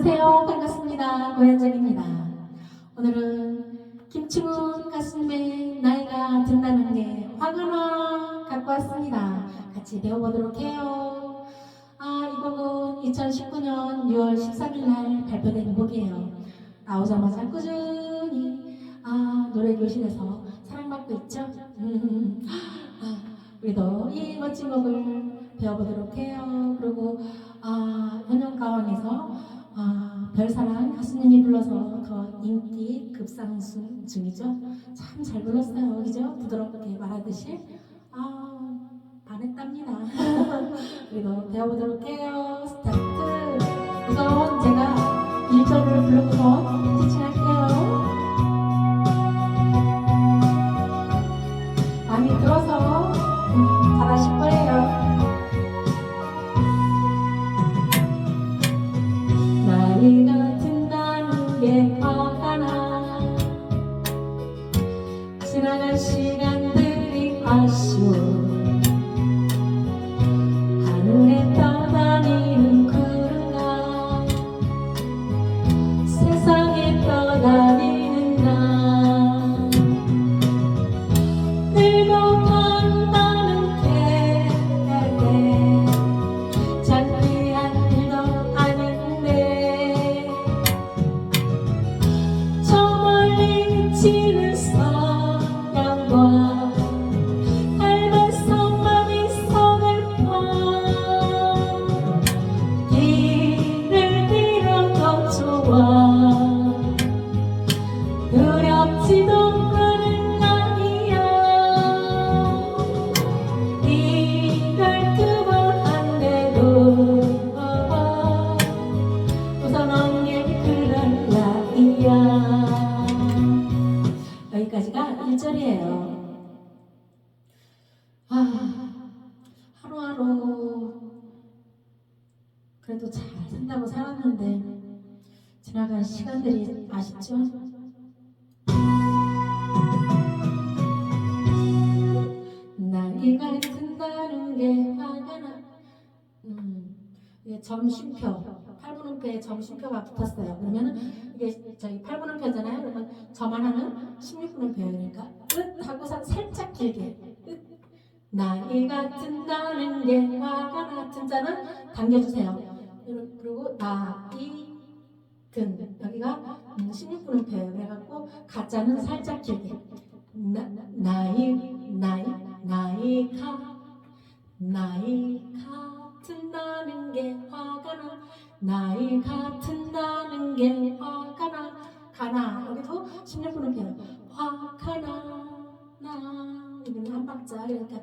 안녕하세요. 반갑습니다. 고현정입니다. 오늘은 김충훈 가수님의 나이가 든다는 게 화가나 갖고 왔습니다. 같이 배워보도록 해요. 아, 이 곡은 2019년 6월 13일 날 발표된 곡이에요. 나오자마자 꾸준히 아, 노래 교실에서 사랑받고 있죠? 음, 아, 우리도 이 멋진 곡을 배워보도록 해요. 그리고 아, 현영가왕에서 아, 별사랑 가수님이 불러서 더 인기 급상승 중이죠. 참 잘 불렀어요. 그죠? 부드럽게 말하듯이. 아, 반했답니다. 그리고 배워보도록 해요. 스타트. 우선 제가 1절을 부르고서 티칭 나이가 든다는 게 나이야 여기까지가 1절이에요 아 하루하루 그래도 잘 산다고 살았는데 지나간 시간들이 아쉽죠? 나이가 든다는 게 화가 나. 음, 점심표, 8분음표에 점심표가 붙었어요. 그러면은 이게 저희 8분음표잖아요. 그러면 저만 하는 16분음표니까 끝 하고서 살짝 길게 끝. 나이가 든다는 게 화가 나. 든자는 당겨주세요. 그리고- 나이 든 여기가 음, 16분음표예요. 그래갖고 가짜는 살짝 길게 나, 나이 나이 나이가 나이가 든다는 게 화가 나 나이가 든다는 게 화가 나 가나. 여기도 16분음표예요. 화가 나 나. 이건 한 박자 그러니까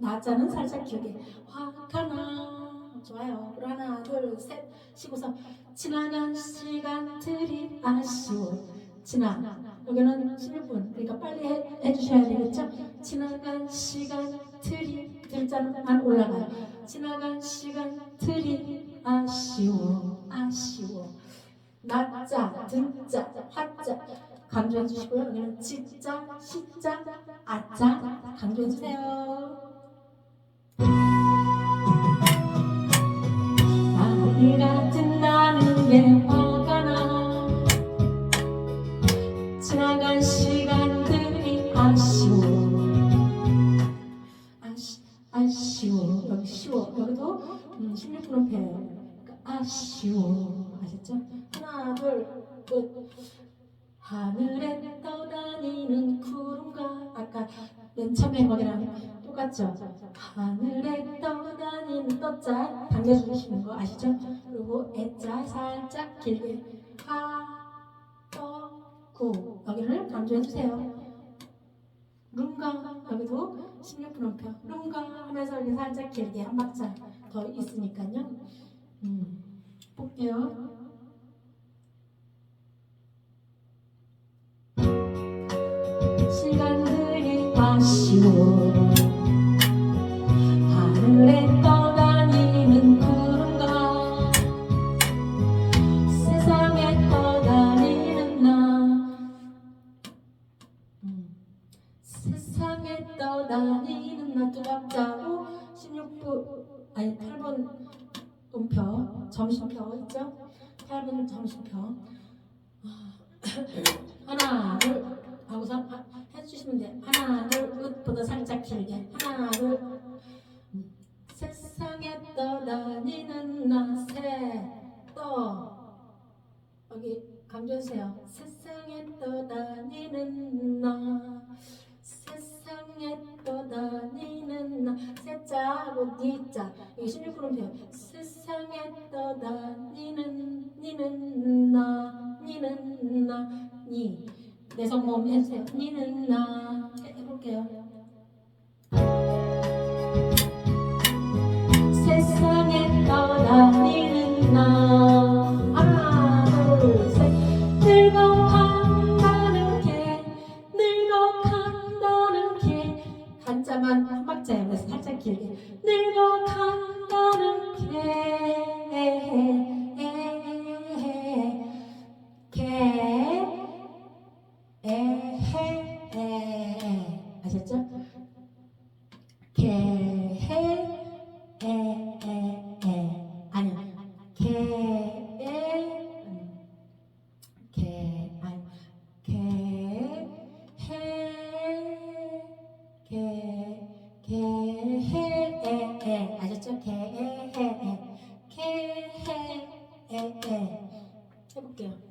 나자는 살짝 길게 화가 나. 좋아요. 그리고 하나 둘셋. 쉬고서 지나간 시간들이 아쉬워. 지나 여기는 16분. 그러니까 빨리 해, 해주셔야 되겠죠? 지나간 시간들이 들자만 올라가요. 지나간 시간들이 아쉬워 아쉬워. 나자 등자 화자 강조해 주시고요. 여기는 지자 시자 아자 강조해 주세요. 나이가 든다는 게 화가 나? 지나간 시간들이 아쉬워. 아쉬, 아쉬워. 여기 쉬워. 여기도 음, 16분은 배요 아쉬워 아셨죠? 하나 둘끝 하늘에 떠다니는 구름과 아까 맨 처음에 거기랑 똑같죠? 하늘에 떠다니는 떠자 당겨주시는 거 아시죠? 그리고 애자 살짝 길게 하떠구 여기를 강조해 주세요. 룸가 여기도 16분음표 룸가 하면서 살짝 길게 한 박자 더 있으니까요. 음, 볼게요. 시간들이 아쉬워 점심표 있죠? 8분 점심표. 니자 여기 16그룹이에요. 세상에 떠다 니는 니는 나 니는 나니 내성 모음 해주세요. 니는 나 해- 해볼게요. 길게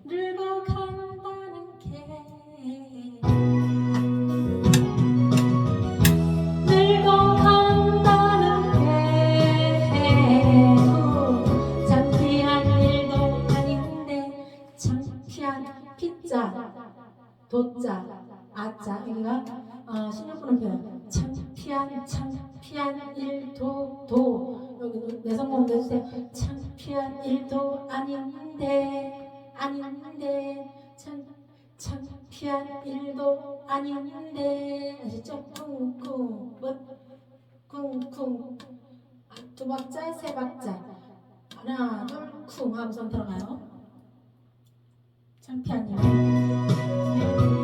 늙어간다는 게. 도자. 아자 여기가? 어, 신용분은 표현. 창피한 창피한 일도 도. 여기 내성공도 해주세요. 창피한 일도 아닌데 아닌데 참 창피한 일도 아닌데. 아시죠? 쿵쿵 뭐 쿵쿵. 아, 두 박자 세 박자. 하나 둘쿵 하면서 들어가요. 창피한 일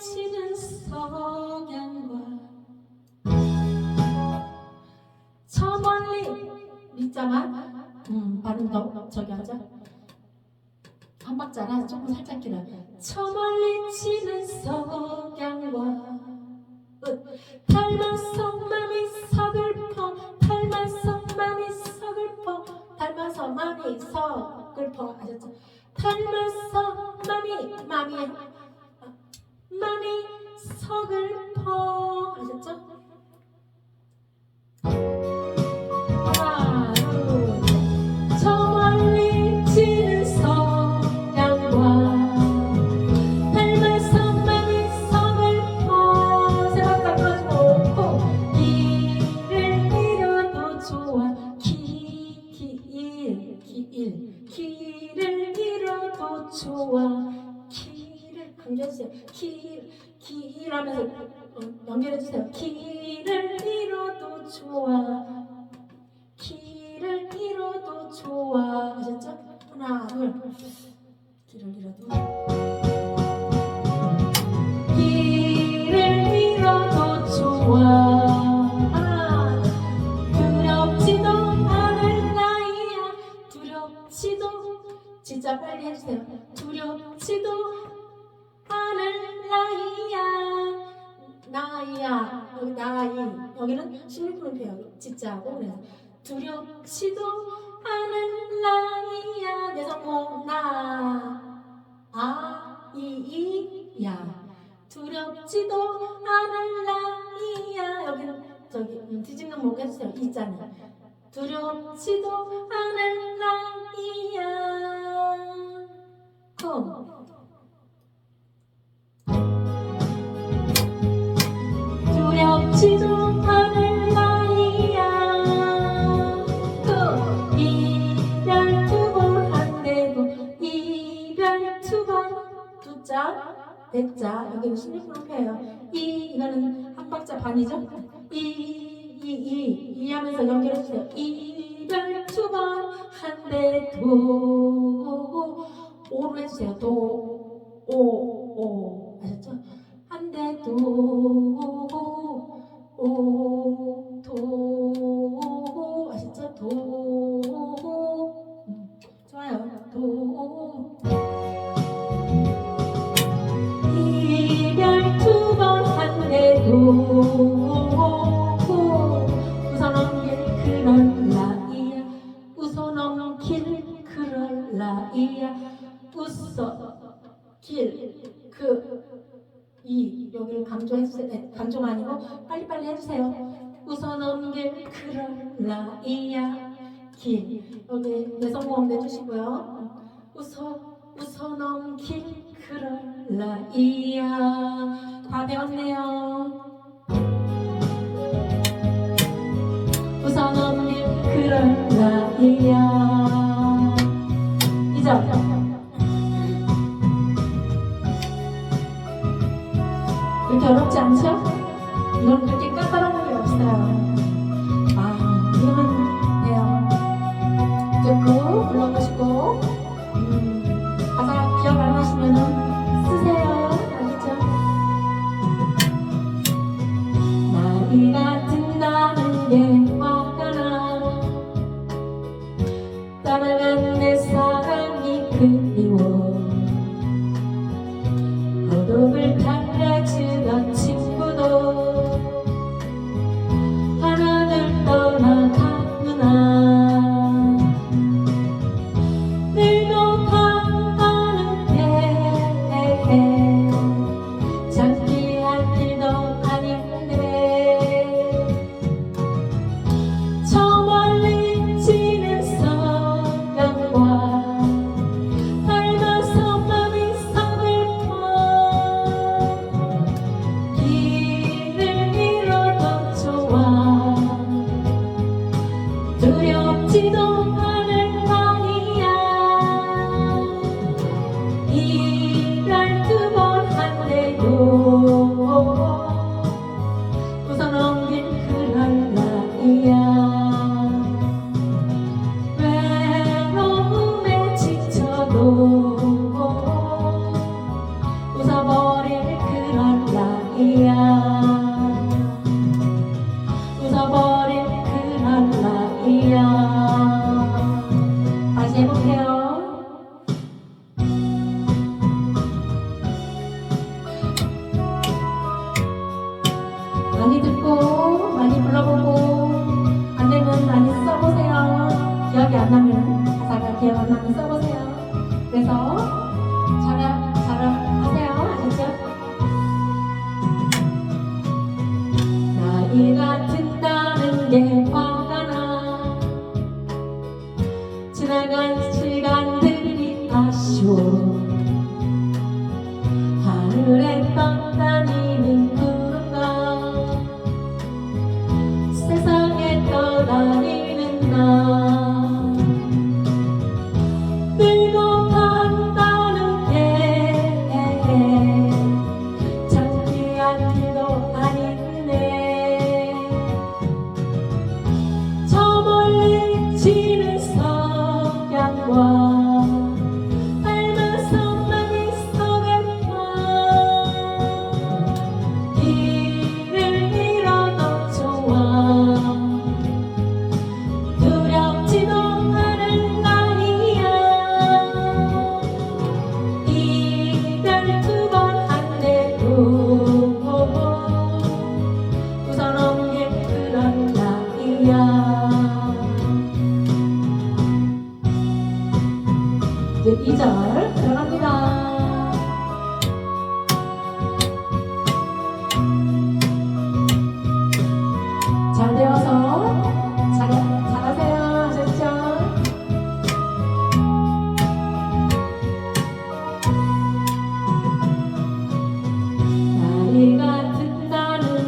지는 석양과 저 멀리 밑자만 음 발음 더 저기 하자 한 박자라 조금 살짝 길어 저 멀리 지는 석양과 끝. 닮아서 맘이 서글퍼 닮아서 맘이 서글퍼 닮아서 맘이 서글퍼 아셨죠? 닮아서 맘이 맘이 서글퍼 아셨죠? 길 길 하면서 어, 연결해주세요. 길을 잃어도 좋아. 길을 잃어도 좋아. 아셨죠? 하나 둘. 길을 잃어도. 진짜 빨리 해주세요. 두렵지도 나이 여기는 16분표예요. 진짜하고 그래서 두렵지도 않을 나이야. 내 성공 나아이이야. 두렵지도 않을 나이야. 여기는 저기 음, 뒤집는 목 해주세요. 있잖아 두렵지도 않을 나이야. 쿵 백자 여기는 16분표예요. 이 이거는 한 박자 반이죠? 이이이 이 하면서 연결해 주세요. 이별 두번 한대 도 오로 해주세요. 도 오, 오. 아셨죠? 한대 도 이 여기를 강조해주세요. 네, 강조가 아니고 빨리빨리 해주세요. 웃어 넘길 그럴 나이야. 길. 여기 내성모음 내주시고요. 웃어 웃어 넘길 그럴 나이야. 다 배웠네요. 웃어 넘길 그럴 나이야. 이점 그렇게 어렵지 않죠? 이건 그렇게 까다로운 게 없어요 아 이러면 돼요 불 그럴 나 vida.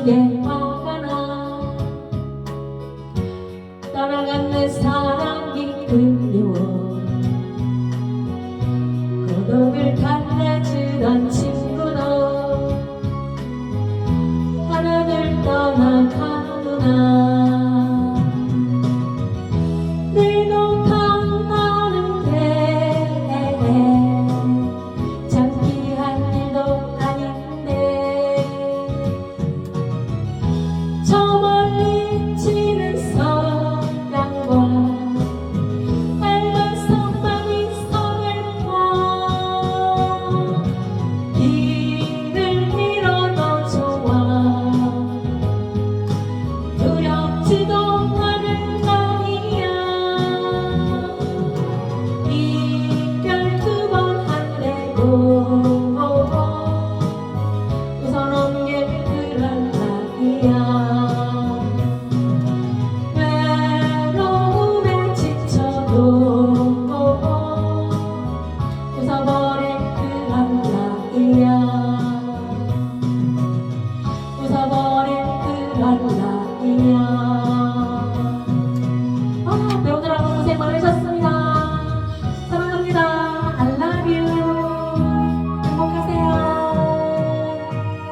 Yeah.